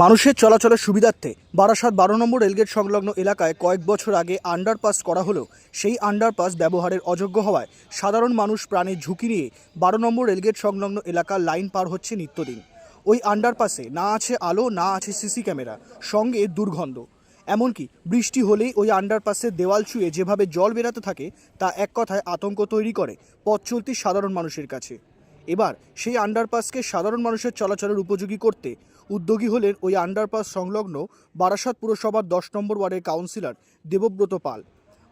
মানুষের চলাচলের সুবিধার্থে বারাসাত বারো নম্বর রেলগেট সংলগ্ন এলাকায় কয়েক বছর আগে আন্ডারপাস করা হলেও সেই আন্ডারপাস ব্যবহারের অযোগ্য হওয়ায় সাধারণ মানুষ প্রাণের ঝুঁকি নিয়ে বারো নম্বর রেলগেট সংলগ্ন এলাকার লাইন পার হচ্ছে নিত্যদিন। ওই আন্ডারপাসে না আছে আলো, না আছে সিসি ক্যামেরা, সঙ্গে দুর্গন্ধ। এমনকি বৃষ্টি হলেই ওই আন্ডারপাসের দেওয়াল ছুঁয়ে যেভাবে জল বেরাতে থাকে, তা এক কথায় আতঙ্ক তৈরি করে পথ চলতি সাধারণ মানুষের কাছে। এবার সেই আন্ডারপাসকে সাধারণ মানুষের চলাচলের উপযোগী করতে উদ্যোগী হলেন ওই আন্ডারপাস সংলগ্ন বারাসাত পুরসভার দশ নম্বর ওয়ার্ডের কাউন্সিলর দেবব্রত পাল।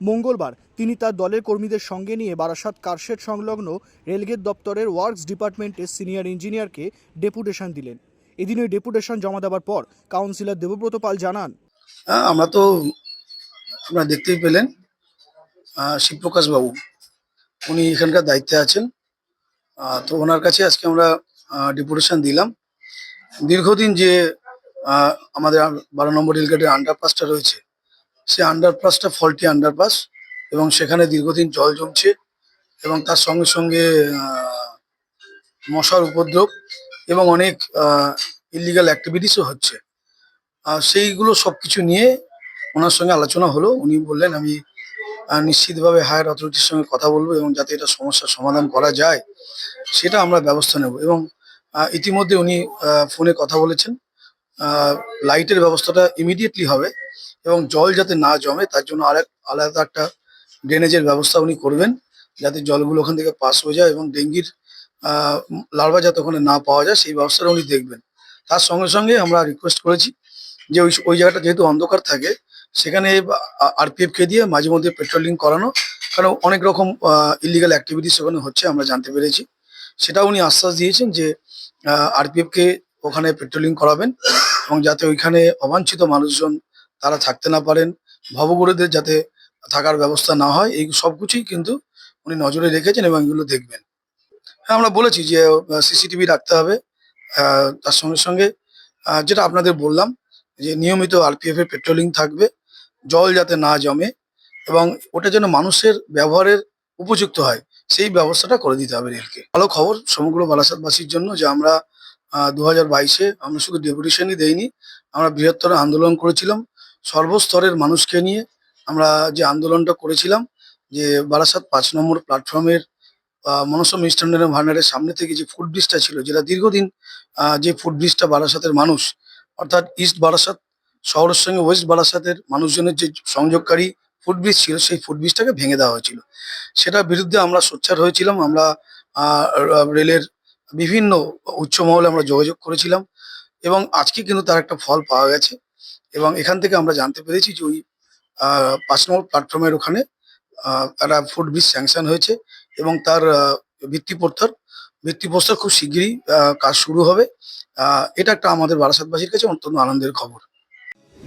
মঙ্গলবার তিনি তার দলের কর্মীদের সঙ্গে নিয়ে বারাসাত কারশেড সংলগ্ন রেলগেট দপ্তরের ওয়ার্কস ডিপার্টমেন্টের সিনিয়র ইঞ্জিনিয়ারকে ডেপুটেশন দিলেন। এদিন ওই ডেপুটেশন জমা দেওয়ার পর কাউন্সিলর দেবব্রত পাল জানান হ্যাঁ আমরা তো আপনারা দেখতেই পেলেন শিবপ্রকাশ বাবু উনি এখানকার দায়িত্বে আছেন। তো ওনার কাছে আজকে আমরা ডিপুটেশন দিলাম। দীর্ঘদিন যে আমাদের বারো নম্বর রেলগেটের আন্ডারপাসটা রয়েছে সেই আন্ডারপাসটা ফল্টি আন্ডারপাস এবং সেখানে দীর্ঘদিন জল জমছে এবং তার সঙ্গে সঙ্গে মশার উপদ্রব এবং অনেক ইলিগাল অ্যাক্টিভিটিসও হচ্ছে। সেইগুলো সব কিছু নিয়ে ওনার সঙ্গে আলোচনা হলো। উনি বললেন, আমি নিশ্চিতভাবে হায়ার অথরিটির সঙ্গে কথা বলব এবং যাতে এটা সমস্যার সমাধান করা যায়, সেটা আমরা ব্যবস্থা নেব। এবং ইতিমধ্যে উনি ফোনে কথা বলেছেন। লাইটের ব্যবস্থাটা ইমিডিয়েটলি হবে এবং জল যাতে না জমে, তার জন্য আরেক আলাদা একটা ড্রেনেজের ব্যবস্থা উনি করবেন যাতে জলগুলো ওখান থেকে পাস হয়ে যায় এবং ডেঙ্গির লার্ভা যাতে ওখানে না পাওয়া যায়, সেই ব্যবস্থাটা উনি দেখবেন। তার সঙ্গে সঙ্গে আমরা রিকোয়েস্ট করেছি যে ওই ওই জায়গাটা যেহেতু অন্ধকার থাকে সেখানে আরপিএফ কে দিয়ে মাঝে মধ্যে পেট্রোলিং করানো, কারণ অনেক রকম ইলিগাল অ্যাক্টিভিটিস ওখানে হচ্ছে, আমরা জানতে পেরেছি। সেটা উনি আশ্বাস দিয়েছেন যে আরপিএফ কে ওখানে পেট্রোলিং করাবেন এবং যাতে ওইখানে অবাঞ্ছিত মানুষজন তারা থাকতে না পারেন, ভবঘুরেদের যাতে থাকার ব্যবস্থা না হয়, এই সবকিছুই কিন্তু উনি নজরে রেখেছেন এবং এগুলো দেখবেন। হ্যাঁ আমরা বলেছি যে সিসিটিভি রাখতে হবে তার সঙ্গে সঙ্গে যেটা আপনাদের বললাম যে, নিয়মিত আরপিএফ এর পেট্রোলিং থাকবে জল যাতে না জমে এবং ওটা যেন মানুষের ব্যবহারের উপযুক্ত হয়, সেই ব্যবস্থাটা করে দিতে হবে রেলকে। ভালো খবর সমগ্র বারাসাতবাসীর জন্য যে আমরা দু হাজার বাইশে আমরা শুধু ডেপুটেশনই দেইনি, আমরা বৃহত্তর আন্দোলন করেছিলাম। সর্বস্তরের মানুষকে নিয়ে আমরা যে আন্দোলনটা করেছিলাম, যে বারাসাত পাঁচ নম্বর প্ল্যাটফর্মের মনস্য মিষ্টান্নের ভান্ডারের সামনে থেকে যে ফুড ব্রিজটা ছিল, যেটা দীর্ঘদিন যে ফুড ব্রিজটা বারাসাতের মানুষ, অর্থাৎ ইস্ট বারাসাত শহরের সঙ্গে ওয়েস্ট বারাসাতের মানুষজনের যে সংযোগকারী ফুটব্রিজ ছিল, সেই ফুড ব্রিজটাকে ভেঙে দেওয়া হয়েছিল। সেটার বিরুদ্ধে আমরা সোচ্চার হয়েছিলাম, আমরা রেলের বিভিন্ন উচ্চ মহলে আমরা যোগাযোগ করেছিলাম এবং আজকে কিন্তু তার একটা ফল পাওয়া গেছে এবং এখান থেকে আমরা জানতে পেরেছি যে ওই পাঁচ নম্বর প্ল্যাটফর্মের ওখানে একটা ফুড ব্রিজ স্যাংশন হয়েছে এবং তার ভিত্তিপ্রস্তর ভিত্তিপ্রস্তর খুব শিগগিরই কাজ শুরু হবে। এটা একটা আমাদের বারাসাতবাসীর কাছে অত্যন্ত আনন্দের খবর।